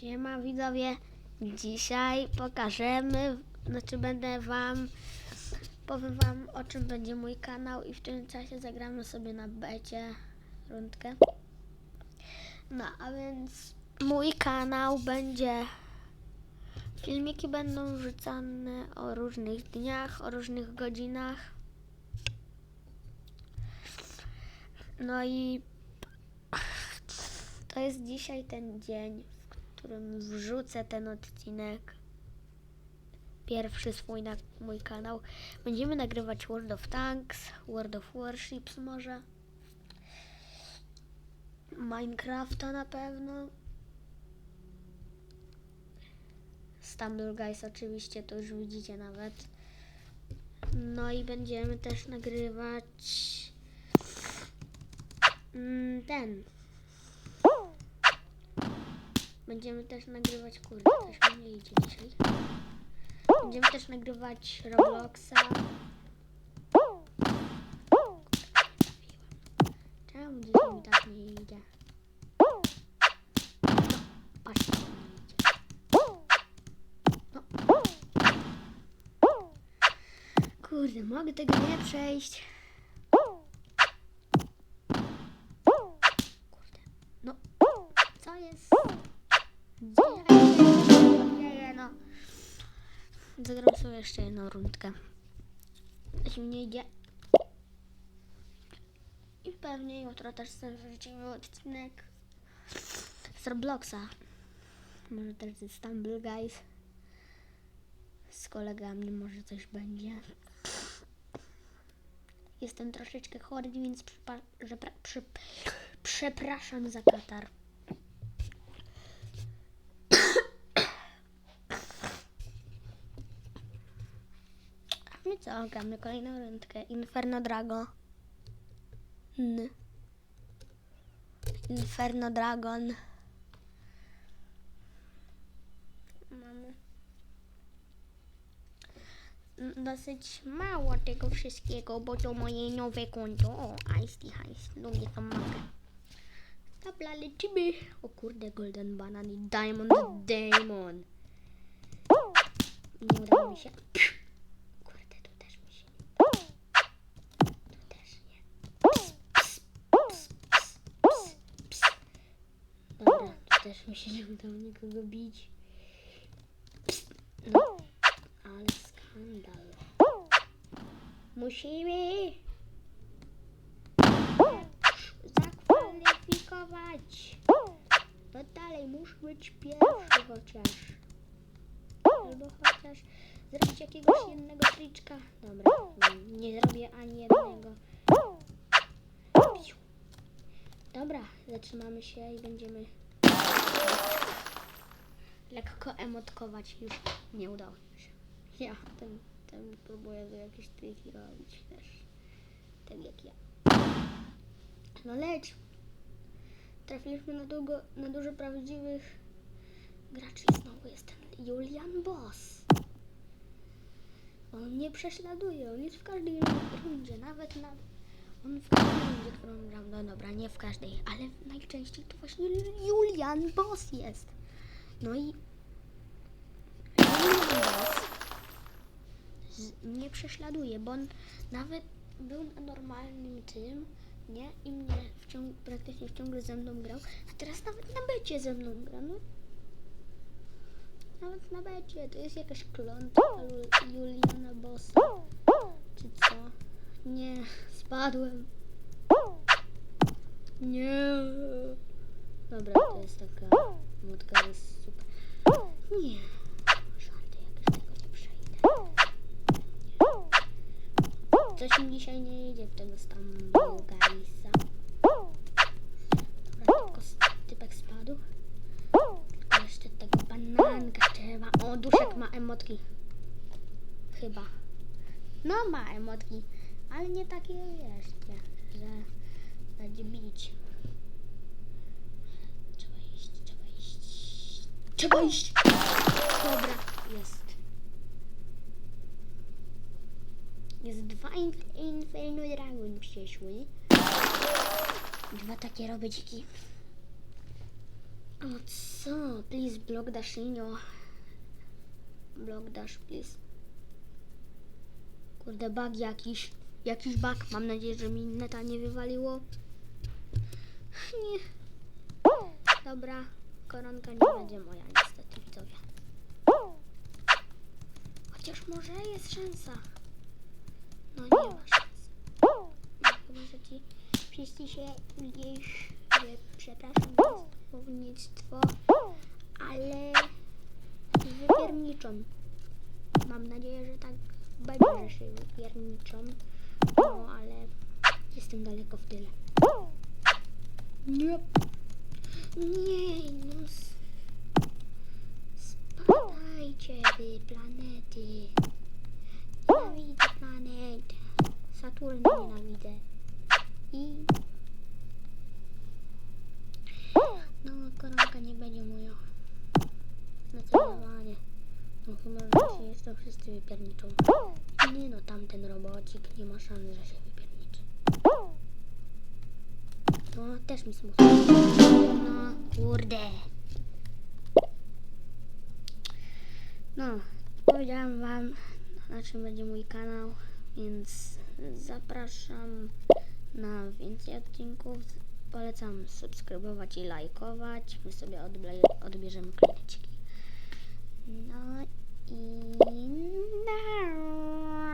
Siema widzowie, dzisiaj pokażemy, znaczy będę wam, powiem wam o czym będzie mój kanał i w tym czasie zagramy sobie na becie rundkę. No a więc mój kanał będzie, filmiki będą wrzucane o różnych dniach, o różnych godzinach. No i to jest dzisiaj ten dzień, którym wrzucę ten odcinek. Pierwszy swój na mój kanał. Będziemy nagrywać World of Tanks, World of Warships może. Minecrafta na pewno. Stumble Guys oczywiście, to już widzicie nawet. No i będziemy też nagrywać mm, ten. Będziemy też nagrywać, kurde, też mi nie idzie dzisiaj. Będziemy też nagrywać Robloxa. Czemu dzisiaj mi tak nie idzie? No, patrzcie, mi idzie. No. Kurde, mogę tego nie przejść. Kurde, no. Co jest? Dzieje, no. Zagram sobie jeszcze jedną rundkę. Jeśli mi nie idzie. I pewnie jutro też sobie wrzucimy odcinek z Robloxa. Może też ze Stumble Guys. Z kolegami może coś będzie. Jestem troszeczkę chory, więc przepraszam za katar. A my co? Gramy kolejną rundkę. Inferno Drago. N. Inferno Dragon. Mamy dosyć mało tego wszystkiego, bo to moje nowe konto. O, Ice Heist. Lubię tą mapę. Dobra, lecimy. O kurde, Golden Banan i Diamond Demon. Nie udało mi się. Kurde, tu też mi się nie udało. Tu też nie. Ps, ps, ps, ps, ps, ps. Dobra, tu też mi się nie udało nikogo bić. No, ale skandal. Musimy zakwalifikować. No dalej, muszę być pierwszy chociaż. Albo chociaż zrobić jakiegoś jednego triczka. Dobra, nie, zrobię ani jednego. Dobra, zatrzymamy się i będziemy lekko emotkować. Już nie udało się. Ja ten, ten próbuję do jakieś triki robić też. Tak jak ja. No leć. Trafiliśmy na, długo, na dużo prawdziwych graczy znowu jest ten Julian Boss. On nie prześladuje, on jest w każdej rundzie, nawet na... On w każdej rundzie, którą gram, no dobra, nie w każdej, ale najczęściej to właśnie Julian Boss jest. No i nie prześladuje, bo on nawet był normalnym tym, nie? I mnie wciąg, praktycznie ciągle ze mną grał, a teraz nawet na becie ze mną gra, no. Nawet na becie, to jest jakaś klątwa Juliana Bossa, czy co? Nie, spadłem. Nie. Dobra, to jest taka motka jest super. Nie, żarty jakieś tego nie przejdę. Coś mi dzisiaj nie idzie tego Stumble Guysa. Dobra, tylko typek spadł. Tylko jeszcze tego bananka trzeba. O, duszek ma emotki. Chyba. No ma emotki, ale nie takie jeszcze, że będzie bić. Trzeba iść, trzeba iść. Trzeba iść! Dobra, jest. Jest dwa inf- Inferno Dragon przyszły. Dwa takie robodziki. O co? Please block Dashinio. Block dash, please. Kurde, bug jakiś. Jakiś bug. Mam nadzieję, że mi neta nie wywaliło. Nie. Dobra, koronka nie będzie moja niestety, widzowie. Chociaż może jest szansa. Wszyscy się gdzieś, przepraszam za słownictwo, ale wypierniczą. Mam nadzieję, że tak będzie, że się wypierniczą. No ale jestem daleko w tyle. Nie. Nie, no. Spadajcie wy planety. Nienawidzę planet. Saturna nienawidzę. I... No, koronka nie będzie moja. Zdecydowanie. No chyba, że się jeszcze wszyscy wypierniczą. Nie no, tamten robocik nie ma szans, że się wypierniczy. To też mi smutno. No, kurde. No, powiedziałam wam, na czym będzie mój kanał, więc zapraszam na więcej odcinków. Polecam subskrybować i lajkować. My sobie odbierzemy klineczki. No i... No.